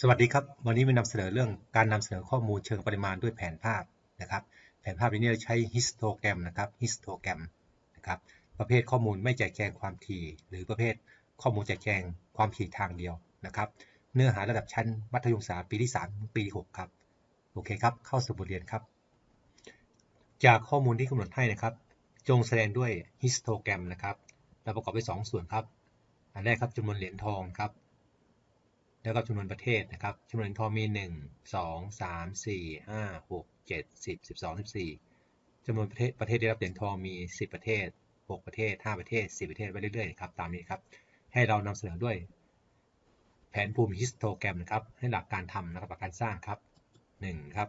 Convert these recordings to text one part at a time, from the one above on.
สวัสดีครับ วันนี้มานำเสนอเรื่องการนำเสนอข้อมูลเชิงปริมาณด้วยแผนภาพนะครับ แผนภาพนี้เราใช้ฮิสโตแกรมนะครับฮิสโตแกรมนะครับ ประเภทข้อมูลไม่แจกแจงความถี่ หรือประเภทข้อมูลแจกแจงความถี่ทางเดียวนะครับ เนื้อหาระดับชั้นมัธยมศึกษาปีที่3ปีที่6ครับ โอเคครับ เข้าสู่บทเรียนครับ จากข้อมูลที่กำหนดให้นะครับ จงแสดงด้วยฮิสโตแกรมนะครับ เราประกอบด้วย2ส่วนครับ อันแรกครับจำนวนเหรียญทองครับ แล้วก็จำนวนประเทศนะครับจำนวนทองมี 1 2 3 4 5 6 7 10 12 14จำนวนประเทศประเทศได้รับเหรียญทองมี 10 ประเทศ 6 ประเทศ 5 ประเทศ 10 ประเทศไปเรื่อยๆครับตามนี้ครับ ให้เรานำเสนอด้วย แผนภูมิฮิสโตแกรมนะครับ ให้หลักการทำนะครับหลักการสร้างครับ1ครับ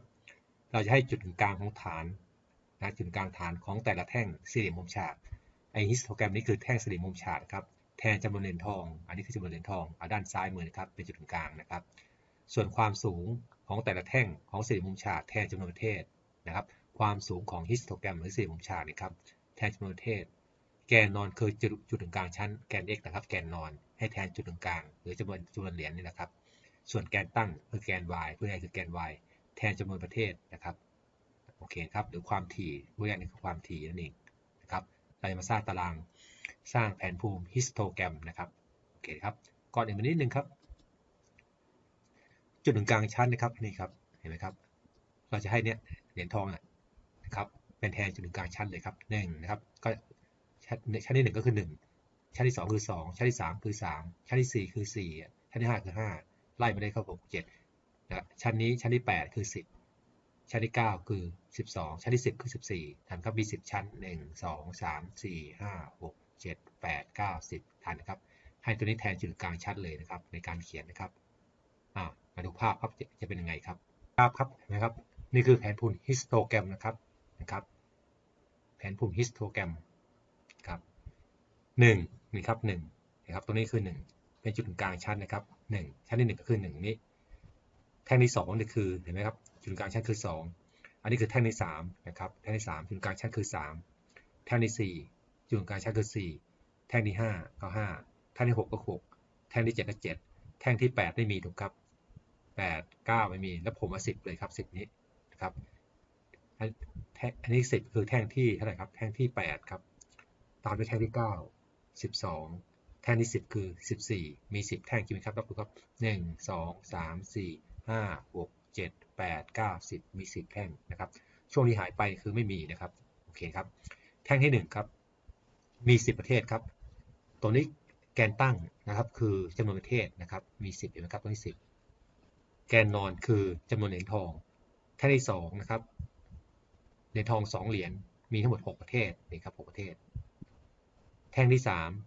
เราจะให้จุดกลางของฐานนะจุดกลางฐานของแต่ละแท่งสี่เหลี่ยมมุมฉากไอฮิสโตแกรมนี้คือแท่งสี่เหลี่ยมมุมฉากครับ แทนจำนวนเหรียญทอง อันนี้คือจำนวนเหรียญทองเอาด้านซ้ายมือนะครับเป็นจุดกลางนะครับ ส่วนความสูงของแต่ละแท่งของสี่มุมฉากแทนจำนวนประเทศนะครับ ความสูงของฮิสโตแกรมหรือสี่มุมฉากนะครับแทนจำนวนประเทศ แกนนอนคือจุดจุดกลางชั้นแกน x นะครับ แกนนอนให้แทนจุดกลาง หรือจำนวนจำนวนเหรียญนี่นะครับ ส่วนแกนตั้งคือแกน y เพื่อให้คือแกน y แทนจำนวนประเทศนะครับโอเคครับหรือความถี่เพื่อนี่คือความถี่นั่นเองนะครับเราจะมาสร้างตาราง สร้างแผนภูมิฮิสโตแกรมนะครับโอเคครับก่อนอื่นมานิดนึงครับ จุดหนึ่งกลางชั้นนะครับนี่ครับเห็นไหมครับ เราจะให้เนี่ยเหรียญทองนะครับเป็นแทนจุดหนึ่งกลางชั้นเลยครับหนึ่งนะครับก็ชั้นที่หนึ่งก็คือหนึ่งชั้นที่สองคือสองชั้นที่สามคือสามชั้นที่สี่คือสี่ชั้นที่ห้าคือห้าไล่มาได้เข้าหกเจ็ดนะชั้นนี้ชั้นที่แปดคือสิบชั้นที่ 9 คือ 12 ชั้นที่ 10 คือ 14ฐานครับมี 10 ชั้น 1 2 3 4 5 6 7 8 9 10 ทันนะครับ ให้ตัวนี้แทนจุดกลางชัดเลยนะครับ ในการเขียนนะครับมาดูภาพครับจะเป็นยังไงครับ ภาพครับนะครับ นี่คือแผนภูมิฮิสโตแกรมนะครับนะครับ แผนภูมิฮิสโตแกรมครับหนึ่งนี่ครับหนึ่งนะครับตัวนี้คือหนึ่งเป็นจุดกลางชั้นนะครับหนึ่งชั้นที่หนึ่งก็คือหนึ่งนี้ แท่งที่สองนี่คือเห็นไหมครับจุดกลางชั้นคือสองอันนี้คือแท่งที่สามนะครับแท่งที่สามจุดกลางชั้นคือสามแท่งที่สี่ จุดกลางชั้นคือ 4 แท่งที่ 5 ก็ 5 แท่งที่ 6 ก็ 6 แท่งที่ 7 ก็ 7 แท่งที่ 8 ไม่มีถูกครับ 8 9 ไม่มี แล้วผมมา10 เลยครับ 10 นี้นะครับ อันนี้ 10 คือแท่งที่เท่าไหร่ครับ แท่งที่ 8 ครับ ตามด้วยแท่งที่ 9 12 แท่งที่ 10 คือ 14 มี 10 แท่งจริงครับรับดูครับ 1 2 3 4 5 6 7 8 9 10 มี 10 แท่งนะครับ ช่วงที่หายไปคือไม่มีนะครับ โอเคครับ แท่งที่ 1 ครับ มี 10 ประเทศครับตัวนี้แกนตั้งนะครับคือจำนวนประเทศนะครับ มี10เห็นไหมครับตัวนี้ 10 แกนนอนคือจำนวนเหรียญทองแท่งที่2นะครับ เหรียญทอง 2 เหรียญ มีทั้งหมด 6 ประเทศนี่ครับ 6 ประเทศ แท่งที่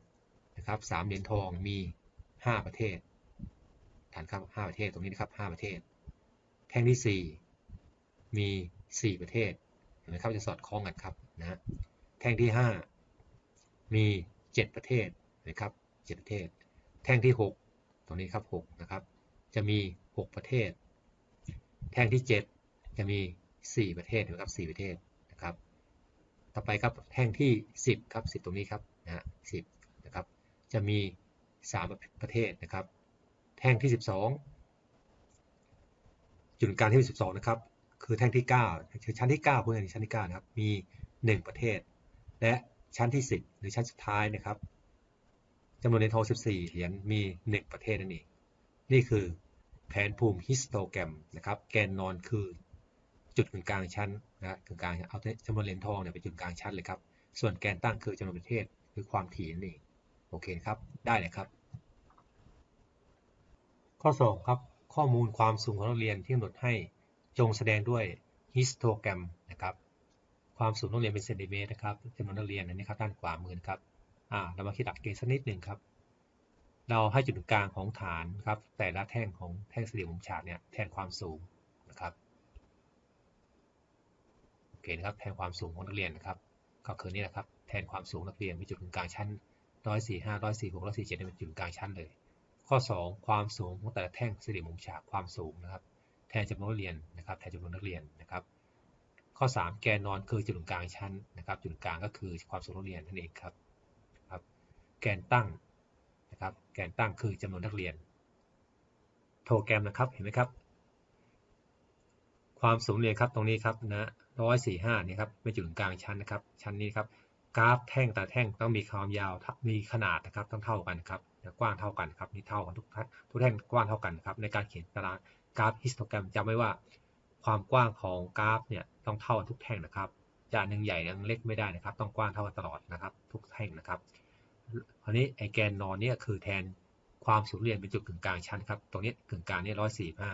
3นะครับ 3 เหรียญทอง มี 5 ประเทศ ฐานครับ5ประเทศ ตรงนี้นะครับ 5 ประเทศ แท่งที่ 4 มี 4 ประเทศ เห็นไหมครับ จะสอดคล้องกันครับนะ แท่งที่ 5 มี 7 ประเทศนะครับ7ประเทศ แท่งที่ 6 ตรงนี้ครับ6นะครับ จะมี 6 ประเทศ แท่งที่ 7 จะมี 4 ประเทศนะครับ4ประเทศนะครับ ต่อไปครับแท่งที่ 10ครับ10 ตรงนี้ครับนะฮะ10นะครับ จะมี 3 ประเทศนะครับ แท่งที่ 12 จุดกางที่12นะครับคือแท่งที่9คือชั้นที่9เพื่อนชั้นที่9นะครับมี 1 ประเทศ และ ชั้นที่ 10 หรือชั้นสุดท้ายนะครับจำนวนเหรียญทอง 14 เหรียญมี 1 ประเทศนั่นเอง นี่คือแผนภูมิฮิสโตแกรมนะครับ แกนนอนคือจุดกึ่งกลางชั้นนะกลางเอาจำนวนเหรียญทองเนี่ยเป็นจุดกลางชั้นเลยครับ ส่วนแกนตั้งคือจำนวนประเทศคือความถี่นั่นเอง โอเคครับ ได้เลยครับ ข้อ 2 ครับ ข้อมูลความสูงของนักเรียนที่กำหนดให้จงแสดงด้วยฮิสโตแกรมนะครับ ความสูงนักเรียนเป็นเซนติเมตรนะครับจำนวนนักเรียนอันนี้ครับด้านขวามือครับอ่าเรามาคิดหลักเกณฑ์สักนิดหนึ่งครับ เราให้จุดกลางของฐานครับ แต่ละแท่งของแท่งสี่เหลี่ยมมุมฉากเนี่ยแทนความสูงนะครับโอเคนะครับแทนความสูงของนักเรียนนะครับ ก็คือนี่แหละครับแทนความสูงนักเรียนมีจุดกลางชั้นร้อยสี่ห้าร้อยสี่หกร้อยสี่เจ็ดเป็นจุดกลางชั้นเลย ข้อ 2 ความสูงของแต่ละแท่งสี่เหลี่ยมมุมฉากความสูงนะครับ แทนจำนวนนักเรียนนะครับ แทนจำนวนนักเรียนนะครับ ข้อ 3 แกนนอนคือจุดกลางชั้นนะครับ จุดกลางก็คือความสูงนักเรียนนั่นเองครับครับแกนตั้งนะครับแกนตั้งคือจำนวนนักเรียนโทแกรมนะครับเห็นไหมครับ ความสูงเรียนครับตรงนี้ครับนะร้อยสี่ห้านี่ครับเป็นจุดกลางชั้นนะครับ ชั้นนี้ครับกราฟแท่งแต่แท่งต้องมีความยาวมีขนาดนะครับต้องเท่ากันครับกว้างเท่ากันครับนี่เท่ากันทุกทุกแท่งกว้างเท่ากันครับในการเขียนตารางกราฟฮิสโตแกรมจำไว้ว่า ความกว้างของกราฟเนี่ยต้องเท่ากันทุกแท่งนะครับจะหนึ่งใหญ่หนึ่งเล็กไม่ได้นะครับ ต้องกว้างเท่ากันตลอดนะครับ ทุกแท่งนะครับคราวนี้ไอแกนนอนเนี่ยคือแทนความสูงเรียนเป็นจุดกึ่งกลางชั้นครับ ตรงนี้กึ่งกลางนี่ร้อยสี่ห้า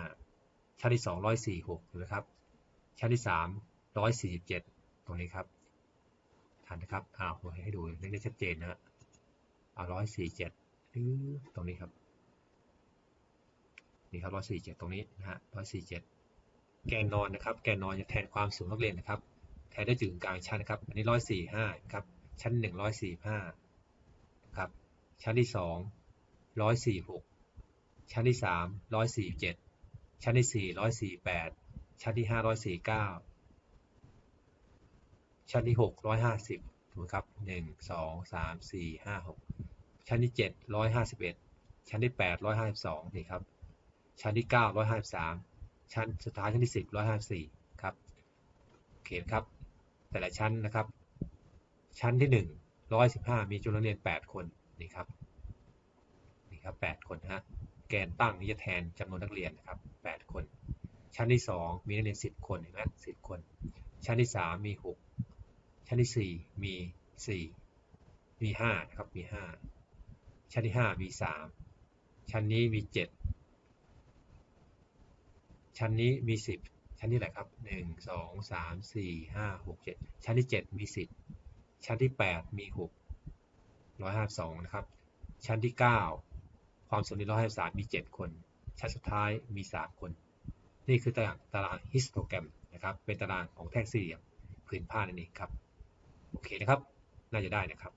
ชั้นที่สองร้อยสี่หกถูกไหมครับ ชั้นที่สามร้อยสี่สิบเจ็ดตรงนี้ครับทันนะครับอ้าวให้ดูเล็กๆชัดเจนนะฮะเอาร้อยสี่เจ็ดตรงนี้ครับ นี่ครับร้อยสี่เจ็ดตรงนี้นะฮะร้อยสี่เจ็ด แกนนอนนะครับ แกนนอนจะแทนความสูงนักเรียนนะครับ แทนได้จุดกลางชั้นนะครับ อันนี้ร้อยสี่ห้าครับ ชั้นหนึ่งร้อยสี่ห้าครับ ชั้นที่สองร้อยสี่หกชั้นที่สามร้อยสี่เจ็ดชั้นที่สี่ร้อยสี่แปดชั้นที่ห้าร้อยสี่เก้าชั้นที่หกร้อยห้าสิบถูกไหมครับหนึ่งสองสามสี่ห้าหกชั้นที่เจ็ดร้อยห้าสิบเอ็ดชั้นที่แปดร้อยห้าสิบสองนี่ครับ ชั้นที่เก้าร้อยห้าสิบสาม ชั้นสุดท้ายชั้นที่สิบร้อยห้าสี่ครับโอเคครับ แต่ละชั้นนะครับ ชั้นที่หนึ่งร้อยสิบห้ามีจำนวนนักเรียนแปดคนนี่ครับนี่ครับแปดคนฮะแกนตั้งนี่จะแทนจำนวนนักเรียนนะครับแปดคน ชั้นที่สองมีนักเรียนสิบคนเห็นไหมสิบคน ชั้นที่สามมีหกชั้นที่สี่มีสี่มีห้านะครับมีห้าชั้นที่ห้ามีสามชั้นนี้มีเจ็ด ชั้นนี้มีสิบชั้นที่ไหนครับหนึ่งสองสามสี่ห้าหกเจ็ดชั้นที่เจ็ดมีสิบชั้นที่แปดมีหกร้อยห้าสองนะครับ ชั้นที่เก้าความสูงที่ร้อยห้าสามมีเจ็ดคน ชั้นสุดท้ายมีสามคน นี่คือตารางตารางฮิสโตแกรมนะครับ เป็นตารางของแท่งสี่เหลี่ยมผืนผ้านั่นเองครับ โอเคนะครับ น่าจะได้นะครับ